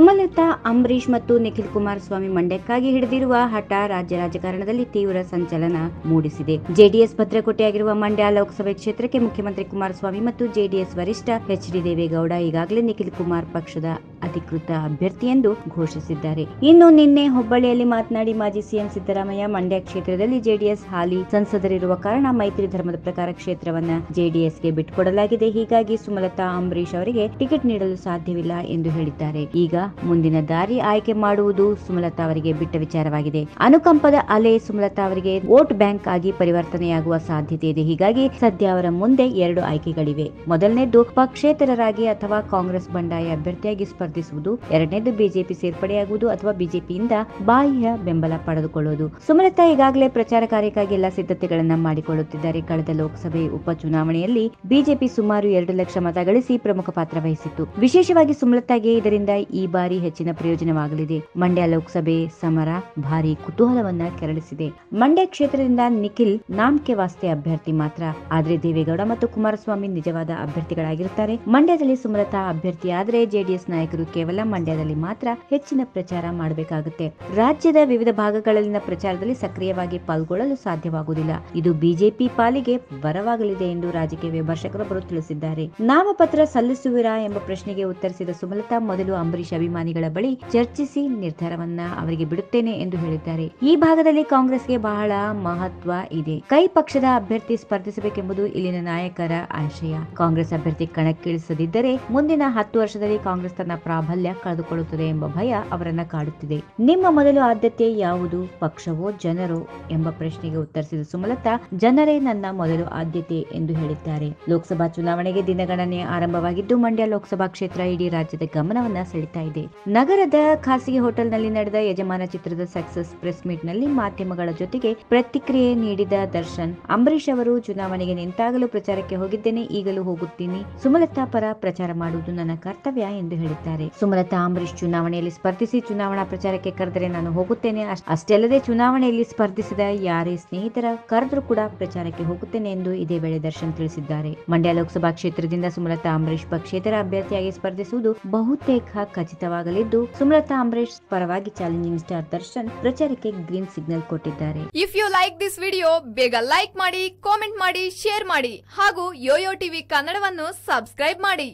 ಸುಮಲತಾ ಅಂಬರೀಶ್ ಮತ್ತು ನಿಖಿಲ್ ಕುಮಾರಸ್ವಾಮಿ ಮಂಡ್ಯಕ್ಕಾಗಿ ಹಿಡಿದಿರುವ ಹಠ ರಾಜ್ಯ ರಾಜಕಾರಣದಲ್ಲಿ ತೀವ್ರ ಸಂಚಲನ ಮೂಡಿಸಿದೆ. ಜೆಡಿಎಸ್ ಭದ್ರಕೋಟೆಯಾಗಿರುವ ಮಂಡ್ಯ ಲೋಕಸಭೆ ಕ್ಷೇತ್ರಕ್ಕೆ ಮುಖ್ಯಮಂತ್ರಿ ಕುಮಾರಸ್ವಾಮಿ ಮತ್ತು ಜೆಡಿಎಸ್ ವರಿಷ್ಠ ಎಚ್ ಡಿ ದೇವೇಗೌಡ ಈಗಾಗಲೇ ನಿಖಿಲ್ ಕುಮಾರ್ ಪಕ್ಷದ ಅಧಿಕೃತ ಅಭ್ಯರ್ಥಿ ಎಂದು ಘೋಷಿಸಿದ್ದಾರೆ. ಇನ್ನು ನಿನ್ನೆ ಹುಬ್ಬಳ್ಳಿಯಲ್ಲಿ ಮಾತನಾಡಿ ಮಾಜಿ ಸಿಎಂ ಸಿದ್ದರಾಮಯ್ಯ ಮಂಡ್ಯ ಕ್ಷೇತ್ರದಲ್ಲಿ ಜೆಡಿಎಸ್ ಹಾಲಿ ಸಂಸದರಿರುವ ಕಾರಣ ಮೈತ್ರಿ ಧರ್ಮದ ಪ್ರಕಾರ ಕ್ಷೇತ್ರವನ್ನ ಜೆಡಿಎಸ್ಗೆ ಬಿಟ್ಟುಕೊಡಲಾಗಿದೆ. ಹೀಗಾಗಿ ಸುಮಲತಾ ಅಂಬರೀಶ್ ಅವರಿಗೆ ಟಿಕೆಟ್ ನೀಡಲು ಸಾಧ್ಯವಿಲ್ಲ ಎಂದು ಹೇಳಿದ್ದಾರೆ. ಈಗ ಮುಂದಿನ ದಾರಿ ಆಯ್ಕೆ ಮಾಡುವುದು ಸುಮಲತಾ ಅವರಿಗೆ ಬಿಟ್ಟ ವಿಚಾರವಾಗಿದೆ. ಅನುಕಂಪದ ಅಲೆ ಸುಮಲತಾ ಅವರಿಗೆ ವೋಟ್ ಬ್ಯಾಂಕ್ ಆಗಿ ಪರಿವರ್ತನೆಯಾಗುವ ಸಾಧ್ಯತೆ ಇದೆ. ಹೀಗಾಗಿ ಸದ್ಯ ಅವರ ಮುಂದೆ ಎರಡು ಆಯ್ಕೆಗಳಿವೆ. ಮೊದಲನೇದು ಪಕ್ಷೇತರರಾಗಿ ಅಥವಾ ಕಾಂಗ್ರೆಸ್ ಬಂಡಾಯ ಅಭ್ಯರ್ಥಿಯಾಗಿ ಸ್ಪರ್ಧಿಸುವುದು, ಎರಡನೇದು ಬಿಜೆಪಿ ಸೇರ್ಪಡೆಯಾಗುವುದು ಅಥವಾ ಬಿಜೆಪಿಯಿಂದ ಬಾಹ್ಯ ಬೆಂಬಲ ಪಡೆದುಕೊಳ್ಳುವುದು. ಸುಮಲತಾ ಈಗಾಗಲೇ ಪ್ರಚಾರ ಕಾರ್ಯಕ್ಕಾಗಿ ಎಲ್ಲ ಸಿದ್ಧತೆಗಳನ್ನ ಮಾಡಿಕೊಳ್ಳುತ್ತಿದ್ದಾರೆ. ಕಳೆದ ಲೋಕಸಭೆ ಉಪಚುನಾವಣೆಯಲ್ಲಿ ಬಿಜೆಪಿ ಸುಮಾರು ಎರಡು ಲಕ್ಷ ಮತ ಗಳಿಸಿ ಪ್ರಮುಖ ಪಾತ್ರ ವಹಿಸಿತ್ತು. ವಿಶೇಷವಾಗಿ ಸುಮಲತಾಗೆ ಇದರಿಂದ ಈ ಬಾರಿ ಹೆಚ್ಚಿನ ಪ್ರಯೋಜನವಾಗಲಿದೆ. ಮಂಡ್ಯ ಲೋಕಸಭೆ ಸಮರ ಭಾರಿ ಕುತೂಹಲವನ್ನ ಕೆರಳಿಸಿದೆ. ಮಂಡ್ಯ ಕ್ಷೇತ್ರದಿಂದ ನಿಖಿಲ್ ನಾಮಕೆ ವಾಸ್ತೆ ಅಭ್ಯರ್ಥಿ ಮಾತ್ರ. ಆದ್ರೆ ದೇವೇಗೌಡ ಮತ್ತು ಕುಮಾರಸ್ವಾಮಿ ನಿಜವಾದ ಅಭ್ಯರ್ಥಿಗಳಾಗಿರುತ್ತಾರೆ. ಮಂಡ್ಯದಲ್ಲಿ ಸುಮಲತಾ ಅಭ್ಯರ್ಥಿ ಆದ್ರೆ ಜೆಡಿಎಸ್ ನಾಯಕರು ಕೇವಲ ಮಂಡ್ಯದಲ್ಲಿ ಮಾತ್ರ ಹೆಚ್ಚಿನ ಪ್ರಚಾರ ಮಾಡಬೇಕಾಗುತ್ತೆ. ರಾಜ್ಯದ ವಿವಿಧ ಭಾಗಗಳಲ್ಲಿನ ಪ್ರಚಾರದಲ್ಲಿ ಸಕ್ರಿಯವಾಗಿ ಪಾಲ್ಗೊಳ್ಳಲು ಸಾಧ್ಯವಾಗುವುದಿಲ್ಲ. ಇದು ಬಿಜೆಪಿ ಪಾಲಿಗೆ ಬರವಾಗಲಿದೆ ಎಂದು ರಾಜಕೀಯ ವಿಮರ್ಶಕರೊಬ್ಬರು ತಿಳಿಸಿದ್ದಾರೆ. ನಾಮಪತ್ರ ಸಲ್ಲಿಸುವಿರಾ ಎಂಬ ಪ್ರಶ್ನೆಗೆ ಉತ್ತರಿಸಿದ ಸುಮಲತಾ, ಮೊದಲು ಅಂಬರೀಶ್ ಅಭಿಮಾನಿಗಳ ಬಳಿ ಚರ್ಚಿಸಿ ನಿರ್ಧಾರವನ್ನ ಅವರಿಗೆ ಬಿಡುತ್ತೇನೆ ಎಂದು ಹೇಳಿದ್ದಾರೆ. ಈ ಭಾಗದಲ್ಲಿ ಕಾಂಗ್ರೆಸ್ಗೆ ಬಹಳ ಮಹತ್ವ ಇದೆ. ಕೈ ಪಕ್ಷದ ಅಭ್ಯರ್ಥಿ ಸ್ಪರ್ಧಿಸಬೇಕೆಂಬುದು ಇಲ್ಲಿನ ನಾಯಕರ ಆಶಯ. ಕಾಂಗ್ರೆಸ್ ಅಭ್ಯರ್ಥಿ ಕಣಕ್ಕಿಳಿಸದಿದ್ದರೆ ಮುಂದಿನ ಹತ್ತು ವರ್ಷದಲ್ಲಿ ಕಾಂಗ್ರೆಸ್ ತನ್ನ ಪ್ರಾಬಲ್ಯ ಕಳೆದುಕೊಳ್ಳುತ್ತದೆ ಎಂಬ ಭಯ ಅವರನ್ನ ಕಾಡುತ್ತಿದೆ. ನಿಮ್ಮ ಮೊದಲು ಆದ್ಯತೆ ಯಾವುದು, ಪಕ್ಷವೋ ಜನರೋ ಎಂಬ ಪ್ರಶ್ನೆಗೆ ಉತ್ತರಿಸಿದ ಸುಮಲತಾ, ಜನರೇ ನನ್ನ ಮೊದಲು ಆದ್ಯತೆ ಎಂದು ಹೇಳಿದ್ದಾರೆ. ಲೋಕಸಭಾ ಚುನಾವಣೆಗೆ ದಿನಗಣನೆ ಆರಂಭವಾಗಿದ್ದು ಮಂಡ್ಯ ಲೋಕಸಭಾ ಕ್ಷೇತ್ರ ಇಡೀ ರಾಜ್ಯದ ಗಮನವನ್ನ ಸೆಳೆತಾ ಇದೆ. ನಗರದ ಖಾಸಗಿ ಹೋಟೆಲ್ನಲ್ಲಿ ನಡೆದ ಯಜಮಾನ ಚಿತ್ರದ ಸಕ್ಸಸ್ ಪ್ರೆಸ್ ಮೀಟ್ನಲ್ಲಿ ಮಾಧ್ಯಮಗಳ ಜೊತೆಗೆ ಪ್ರತಿಕ್ರಿಯೆ ನೀಡಿದ ದರ್ಶನ್ ಅಂಬರೀಶ್ ಅವರು, ಚುನಾವಣೆಗೆ ನಿಂತಾಗಲೂ ಪ್ರಚಾರಕ್ಕೆ ಹೋಗಿದ್ದೇನೆ, ಈಗಲೂ ಹೋಗುತ್ತೀನಿ. ಸುಮಲತಾ ಪರ ಪ್ರಚಾರ ಮಾಡುವುದು ನನ್ನ ಕರ್ತವ್ಯ ಎಂದು ಹೇಳಿದ್ದಾರೆ. ಸುಮಲತಾ ಅಂಬರೀಶ್ ಚುನಾವಣೆಯಲ್ಲಿ ಸ್ಪರ್ಧಿಸಿ ಚುನಾವಣಾ ಪ್ರಚಾರಕ್ಕೆ ಕರೆದರೆ ನಾನು ಹೋಗುತ್ತೇನೆ. ಅಷ್- ಅಷ್ಟೇ ಚುನಾವಣೆಯಲ್ಲಿ ಸ್ಪರ್ಧಿಸಿದ ಯಾರೇ ಸ್ನೇಹಿತರ ಕರೆದರೂ ಕೂಡ ಪ್ರಚಾರಕ್ಕೆ ಹೋಗುತ್ತೇನೆ ಎಂದು ಇದೇ ವೇಳೆ ದರ್ಶನ್ ತಿಳಿಸಿದ್ದಾರೆ. ಮಂಡ್ಯ ಲೋಕಸಭಾ ಕ್ಷೇತ್ರದಿಂದ ಸುಮಲತಾ ಅಂಬರೀಶ್ ಪಕ್ಷೇತರ ಅಭ್ಯರ್ಥಿಯಾಗಿ ಸ್ಪರ್ಧಿಸುವುದು ಬಹುತೇಕ ಖಚಿತವಾಗಲಿದ್ದು ಸುಮಲತಾ ಅಂಬರೀಶ್ ಪರವಾಗಿ ಚಾಲೆಂಜಿಂಗ್ ಸ್ಟಾರ್ ದರ್ಶನ್ ಪ್ರಚಾರಕ್ಕೆ ಗ್ರೀನ್ ಸಿಗ್ನಲ್ ಕೊಟ್ಟಿದ್ದಾರೆ. If you like this video ಬೇಗ ಲೈಕ್ ಮಾಡಿ ಕಾಮೆಂಟ್ ಮಾಡಿ ಶೇರ್ ಮಾಡಿ ಹಾಗೂ ಯೋಯೋ ಟಿವಿ ಕನ್ನಡವನ್ನು ಸಬ್ಸ್ಕ್ರೈಬ್ ಮಾಡಿ.